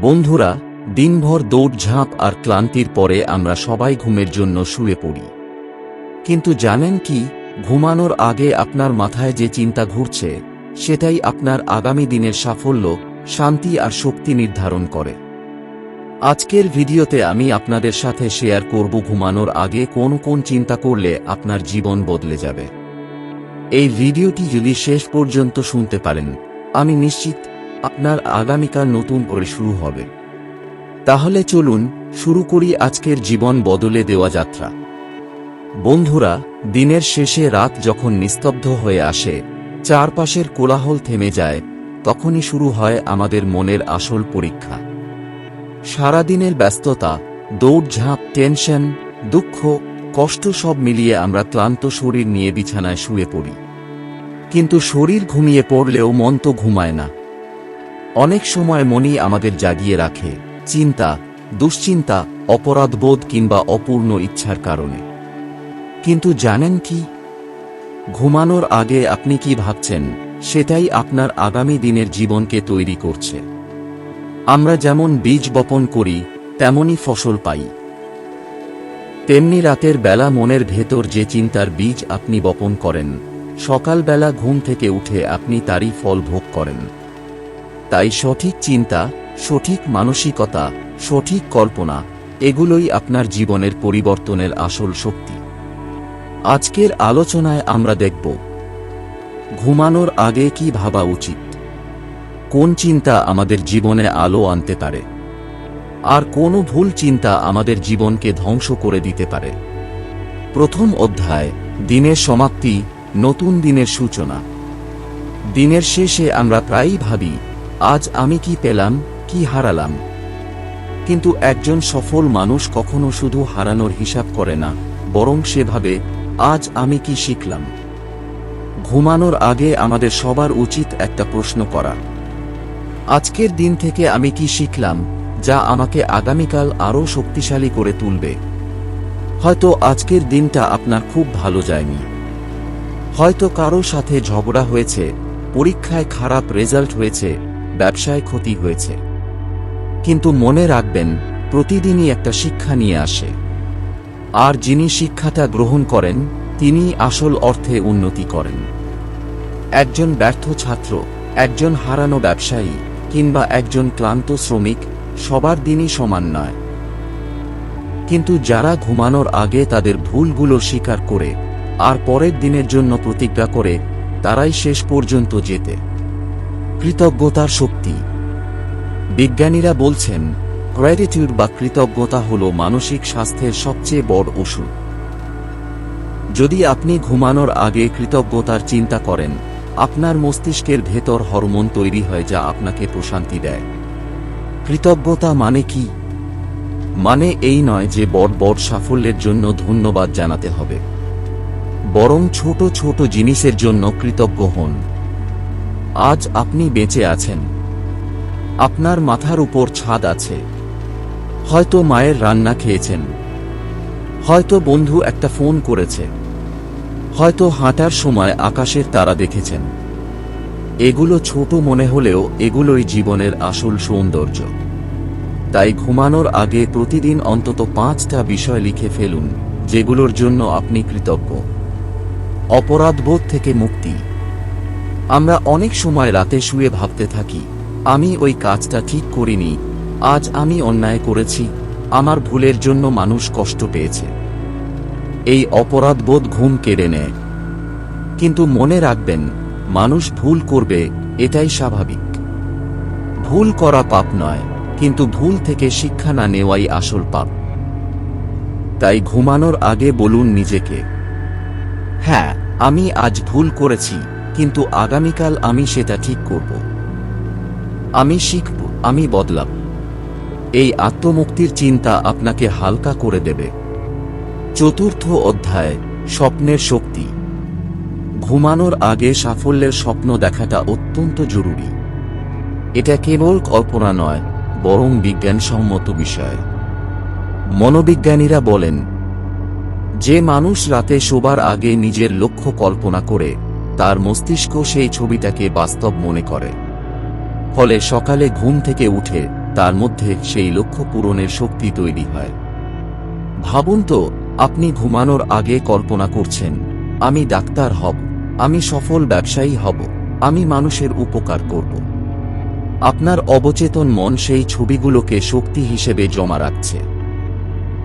বন্ধুরা, দিনভর দৌড়ঝাঁপ আর ক্লান্তির পরে আমরা সবাই ঘুমের জন্য শুয়ে পড়ি। কিন্তু জানেন কি, ঘুমানোর আগে আপনার মাথায় যে চিন্তা ঘুরছে, সেটাই আপনার আগামী দিনের সাফল্য, শান্তি আর শক্তি নির্ধারণ করে। আজকের ভিডিওতে আমি আপনাদের সাথে শেয়ার করব ঘুমানোর আগে কোন কোন চিন্তা করলে আপনার জীবন বদলে যাবে। এই ভিডিওটি যদি শেষ পর্যন্ত শুনতে পারেন, আমি নিশ্চিত আপনার আগামীকাল নতুন করে শুরু হবে। তাহলে চলুন শুরু করি আজকের জীবন বদলে দেওয়া যাত্রা। বন্ধুরা, দিনের শেষে রাত যখন নিস্তব্ধ হয়ে আসে, চারপাশের কোলাহল থেমে যায়, তখনই শুরু হয় আমাদের মনের আসল পরীক্ষা। সারাদিনের ব্যস্ততা, দৌড়ঝাঁপ, টেনশন, দুঃখ, কষ্ট সব মিলিয়ে আমরা ক্লান্ত শরীর নিয়ে বিছানায় শুয়ে পড়ি। কিন্তু শরীর ঘুমিয়ে পড়লেও মন তো ঘুমায় না। অনেক সময় মনই আমাদের জাগিয়ে রাখে চিন্তা, দুশ্চিন্তা অপরাধবোধ কিংবা অপূর্ণ ইচ্ছার কারণে। কিন্তু জানেন কি? ঘুমানোর আগে আপনি কি ভাবছেন? সেটাই আপনার আগামী দিনের জীবনকে তৈরি করছে। আমরা যেমন বীজ বপন করি, তেমনই ফসল পাই। তেমনি রাতের বেলা মনের ভেতর যে চিন্তার বীজ আপনি বপন করেন, সকালবেলা ঘুম থেকে উঠে আপনি তারই ফল ভোগ করেন। তাই সঠিক চিন্তা, সঠিক মানসিকতা, সঠিক কল্পনা, এগুলোই আপনার জীবনের পরিবর্তনের আসল শক্তি। আজকের আলোচনায় আমরা দেখব, ঘুমানোর আগে কি ভাবা উচিত? কোন চিন্তা আমাদের জীবনে আলো আনতে পারে? আর কোন ভুল চিন্তা আমাদের জীবনকে ধ্বংস করে দিতে পারে? প্রথম অধ্যায়, দিনের সমাপ্তি, নতুন দিনের সূচনা। দিনের শেষে আমরা প্রায়ই ভাবি আজ আমি কি পেলাম, কি হারালাম? কিন্তু একজন সফল মানুষ কখনো শুধু হারানোর হিসাব করে না, বরং সেভাবে, আজ আমি কি শিখলাম? ঘুমানোর আগে আমাদের সবার উচিত একটা প্রশ্ন করা। আজকের দিন থেকে আমি কি শিখলাম, যা আমাকে আগামীকাল আরও শক্তিশালী করে তুলবে? হয়তো আজকের দিনটা আপনার খুব ভালো যায়নি। হয়তো কারও সাথে ঝগড়া হয়েছে, পরীক্ষায় খারাপ রেজাল্ট হয়েছে ব্যবসায় ক্ষতি হয়েছে। কিন্তু মনে রাখবেন, প্রতিদিনই একটা শিক্ষা নিয়ে আসে। আর যিনি শিক্ষাটা গ্রহণ করেন, তিনি আসল অর্থে উন্নতি করেন। একজন ব্যর্থ ছাত্র, একজন হারানো ব্যবসায়ী, কিংবা একজন ক্লান্ত শ্রমিক, সবার দিনই সমান নয়। কিন্তু যারা ঘুমানোর আগে তাদের ভুলগুলো স্বীকার করে, আর পরের দিনের জন্য প্রতিজ্ঞা করে, তারাই শেষ পর্যন্ত যেতে। কৃতজ্ঞতার শক্তি। বিজ্ঞানীরা বলছেন গ্র্যাটিটিউড বা কৃতজ্ঞতা হল মানসিক স্বাস্থ্যের সবচেয়ে বড় ওষুধ। যদি আপনি ঘুমানোর আগে কৃতজ্ঞতার চিন্তা করেন, আপনার মস্তিষ্কের ভেতর হরমোন তৈরি হয় যা আপনাকে প্রশান্তি দেয়। কৃতজ্ঞতা মানে কি? মানে এই নয় যে বড় বড় সাফল্যের জন্য ধন্যবাদ জানাতে হবে। বরং ছোট ছোট জিনিসের জন্য কৃতজ্ঞ হন। আজ আপনি বেঁচে আছেন। আপনার মাথার উপর ছাদ আছে। হয়তো মায়ের রান্না খেয়েছেন। হয়তো বন্ধু একটা ফোন করেছে। হয়তো হাঁটার সময় আকাশের তারা দেখেছেন। এগুলো ছোট মনে হলেও এগুলোই জীবনের আসল সৌন্দর্য। তাই ঘুমানোর আগে প্রতিদিন অন্তত পাঁচটা বিষয় লিখে ফেলুন, যেগুলোর জন্য আপনি কৃতজ্ঞ। অপরাধবোধ থেকে মুক্তি। আমরা অনেক সময় রাতে শুয়ে ভাবতে থাকি, আমি ওই কাজটা ঠিক করিনি, আজ আমি অন্যায় করেছি, আমার ভুলের জন্য মানুষ কষ্ট পেয়েছে। এই অপরাধবোধ ঘুম কেড়ে নেয়। কিন্তু মনে রাখবেন, মানুষ ভুল করবে, এটাই স্বাভাবিক। ভুল করা পাপ নয়, কিন্তু ভুল থেকে শিক্ষা না নেওয়াই আসল পাপ। তাই ঘুমানোর আগে বলুন নিজেকে হ্যাঁ আমি আজ ভুল করেছি। কিন্তু আগামীকাল আমি সেটা ঠিক করব। আমি শিখব, আমি বদলাব। এই আত্মমুক্তির চিন্তা আপনাকে হালকা করে দেবে। চতুর্থ অধ্যায়, স্বপ্নের শক্তি। ঘুমানোর আগে সাফল্যের স্বপ্ন দেখাটা অত্যন্ত জরুরি। এটা কেবল কল্পনা নয়, বরং বিজ্ঞানসম্মত বিষয়। মনোবিজ্ঞানীরা বলেন, যে মানুষ রাতে শোবার আগে নিজের লক্ষ্য কল্পনা করে তার মস্তিষ্ক সেই ছবিটাকে বাস্তব মনে করে। ফলে সকালে ঘুম থেকে উঠে তার মধ্যে সেই লক্ষ্য পূরণের শক্তি তৈরি হয়। ভাবুন তো, আপনি ঘুমানোর আগে কল্পনা করছেন, আমি ডাক্তার হব, আমি সফল ব্যবসায়ী হব, আমি মানুষের উপকার করব। আপনার অবচেতন মন সেই ছবিগুলোকে শক্তি হিসেবে জমা রাখছে।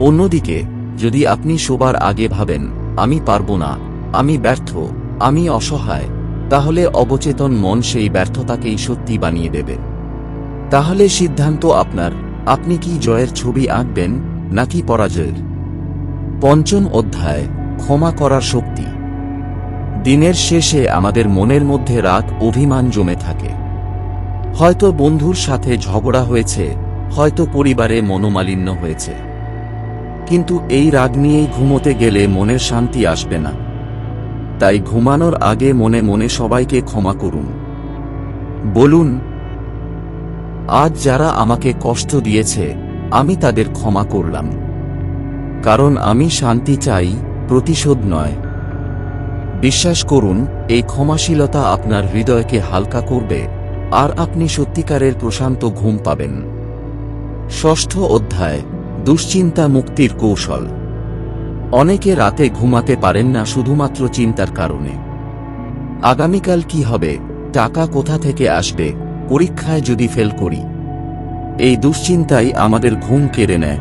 অন্যদিকে, যদি আপনি শোবার আগে ভাবেন, আমি পারব না, আমি ব্যর্থ আমি অসহায়, তাহলে অবচেতন মন সেই ব্যর্থতাকেই সত্যি বানিয়ে দেবে। তাহলে সিদ্ধান্ত আপনার, আপনি কি জয়ের ছবি আঁকবেন, নাকি পরাজয়ের? পঞ্চম অধ্যায়, ক্ষমা করার শক্তি। দিনের শেষে আমাদের মনের মধ্যে রাগ, অভিমান জমে থাকে। হয়তো বন্ধুর সাথে ঝগড়া হয়েছে, হয়তো পরিবারে মনোমালিন্য হয়েছে। কিন্তু এই রাগ নিয়েই ঘুমোতে গেলে মনের শান্তি আসবে না। তাই ঘুমানোর আগে মনে মনে সবাইকে ক্ষমা করুন। বলুন, আজ যারা আমাকে কষ্ট দিয়েছে, আমি তাদের ক্ষমা করলাম। কারণ আমি শান্তি চাই, প্রতিশোধ নয়। বিশ্বাস করুন, এই ক্ষমাশীলতা আপনার হৃদয়কে হালকা করবে, আর আপনি সত্যিকারের প্রশান্ত ঘুম পাবেন। ষষ্ঠ অধ্যায়, দুশ্চিন্তা মুক্তির কৌশল। অনেকে রাতে ঘুমাতে পারেন না শুধুমাত্র চিন্তার কারণে। আগামীকাল কি হবে? টাকা কোথা থেকে আসবে? পরীক্ষায় যদি ফেল করি। এই দুশ্চিন্তাই আমাদের ঘুম কেড়ে নেয়।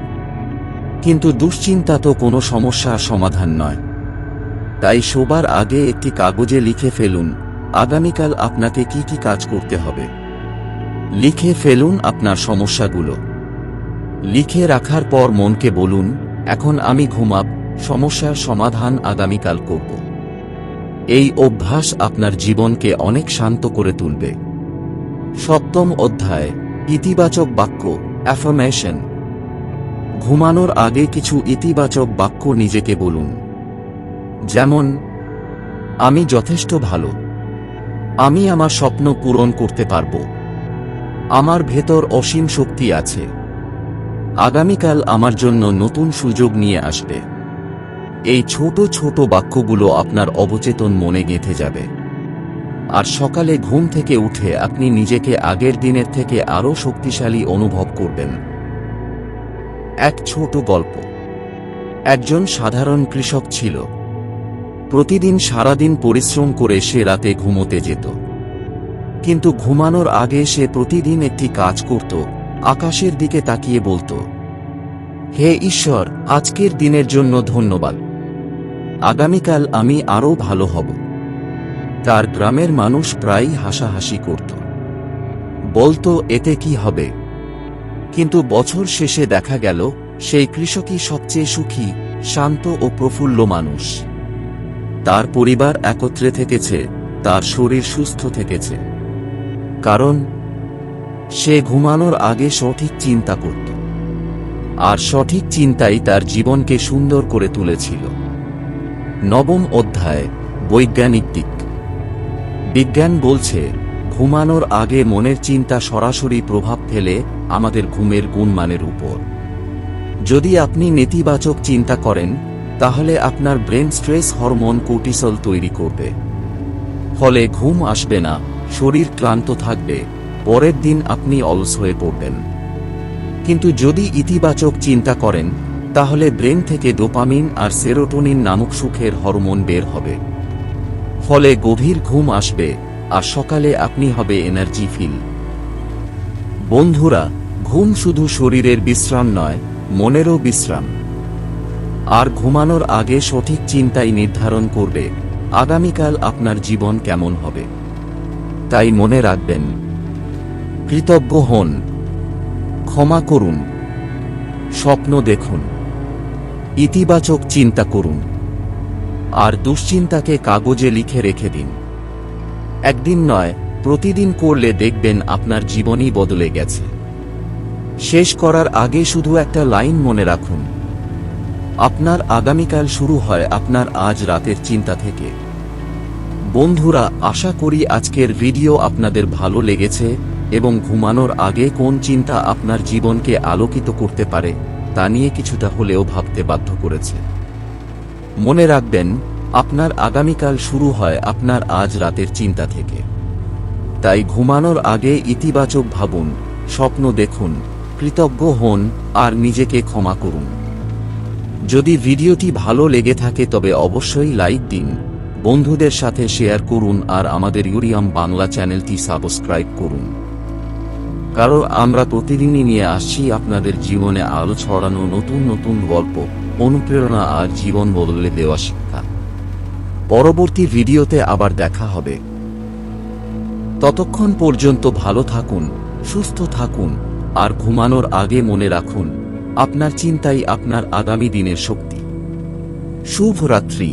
কিন্তু দুশ্চিন্তা তো কোনো সমস্যার সমাধান নয়। তাই শোবার আগে একটি কাগজে লিখে ফেলুন, আগামীকাল আপনাকে কি কি কাজ করতে হবে। লিখে ফেলুন আপনার সমস্যাগুলো। লিখে রাখার পর মনকে বলুন, এখন আমি ঘুমাব। সমস্যার সমাধান আগামীকাল করব। এই অভ্যাস আপনার জীবনকে অনেক শান্ত করে তুলবে। সপ্তম অধ্যায়, ইতিবাচক বাক্য অ্যাফার্মেশন ঘুমানোর আগে কিছু ইতিবাচক বাক্য নিজেকে বলুন। যেমন, আমি যথেষ্ট ভালো। আমি আমার স্বপ্ন পূরণ করতে পারব। আমার ভেতর অসীম শক্তি আছে। আগামীকাল আমার জন্য নতুন সুযোগ নিয়ে আসবে। এই ছোট ছোট বাক্যগুলো আপনার অবচেতন মনে গেঁথে যাবে। আর সকালে ঘুম থেকে উঠে আপনি নিজেকে আগের দিনের থেকে আরও শক্তিশালী অনুভব করবেন। এক ছোট গল্প। একজন সাধারণ কৃষক ছিল। প্রতিদিন সারাদিন পরিশ্রম করে সে রাতে ঘুমোতে যেত। কিন্তু ঘুমানোর আগে সে প্রতিদিন একটি কাজ করত, আকাশের দিকে তাকিয়ে বলতো, হে ঈশ্বর, আজকের দিনের জন্য ধন্যবাদ। আগামীকাল আমি আরও ভালো হব। তার গ্রামের মানুষ প্রায়ই হাসাহাসি করত। বলতো, এতে কি হবে? কিন্তু বছর শেষে দেখা গেল, সেই কৃষকই সবচেয়ে সুখী, শান্ত ও প্রফুল্ল মানুষ। তার পরিবার একত্রে থেকেছে, তার শরীর সুস্থ থেকেছে। কারণ, সে ঘুমানোর আগে সঠিক চিন্তা করত। আর সঠিক চিন্তাই তার জীবনকে সুন্দর করে তুলেছিল। নবম অধ্যায় বৈজ্ঞানিক দিক বিজ্ঞান বলছে, ঘুমানোর আগে মনের চিন্তা সরাসরি প্রভাব ফেলে আমাদের ঘুমের গুণমানের উপর। যদি আপনি নেতিবাচক চিন্তা করেন, তাহলে আপনার ব্রেন স্ট্রেস হরমোন কোর্টিসল তৈরি করবে। ফলে ঘুম আসবে না, শরীর ক্লান্ত থাকবে, পরের দিন আপনি অলস হয়ে পড়বেন। কিন্তু যদি ইতিবাচক চিন্তা করেন তাহলে ব্রেন থেকে ডোপামিন আর সেরোটোনিন নামক সুখের হরমোন বের হবে। ফলে গভীর ঘুম আসবে আর সকালে আপনি হবে এনার্জি ফিল। বন্ধুরা, ঘুম শুধু শরীরের বিশ্রাম নয়, মনেরও বিশ্রাম। আর ঘুমানোর আগে সঠিক চিন্তাই নির্ধারণ করবে, আগামীকাল আপনার জীবন কেমন হবে। তাই মনে রাখবেন, কৃতজ্ঞ হন, ক্ষমা করুন, স্বপ্ন দেখুন। ইতিবাচক চিন্তা করুন। আর দুশ্চিন্তাকে কাগজে লিখে রেখে দিন। একদিন নয়, প্রতিদিন করলে দেখবেন আপনার জীবনই বদলে গেছে। শেষ করার আগে শুধু একটা লাইন মনে রাখুন। আপনার আগামীকাল শুরু হয় আপনার আজ রাতের চিন্তা থেকে। বন্ধুরা, আশা করি আজকের ভিডিও আপনাদের ভালো লেগেছে এবং ঘুমানোর আগে কোন চিন্তা আপনার জীবনকে আলোকিত করতে পারে। তা নিয়ে কিছুটা হলেও ভাবতে বাধ্য করেছে। মনে রাখবেন, আপনার আগামীকাল শুরু হয় আপনার আজ রাতের চিন্তা থেকে। তাই ঘুমানোর আগে ইতিবাচক ভাবুন, স্বপ্ন দেখুন, কৃতজ্ঞ হন আর নিজেকে ক্ষমা করুন। যদি ভিডিওটি ভালো লেগে থাকে তবে অবশ্যই লাইক দিন, বন্ধুদের সাথে শেয়ার করুন আর আমাদের ইউরিয়াম বাংলা চ্যানেলটি সাবস্ক্রাইব করুন। কারণ আমরা প্রতিদিনই নিয়ে আসছি আপনাদের জীবনে আলো ছড়ানো নতুন নতুন গল্প, অনুপ্রেরণা আর জীবন বদলে দেওয়া শিক্ষা। পরবর্তী ভিডিওতে আবার দেখা হবে। ততক্ষণ পর্যন্ত ভালো থাকুন, সুস্থ থাকুন আর ঘুমানোর আগে মনে রাখুন, আপনার চিন্তাই আপনার আগামী দিনের শক্তি। শুভ রাত্রি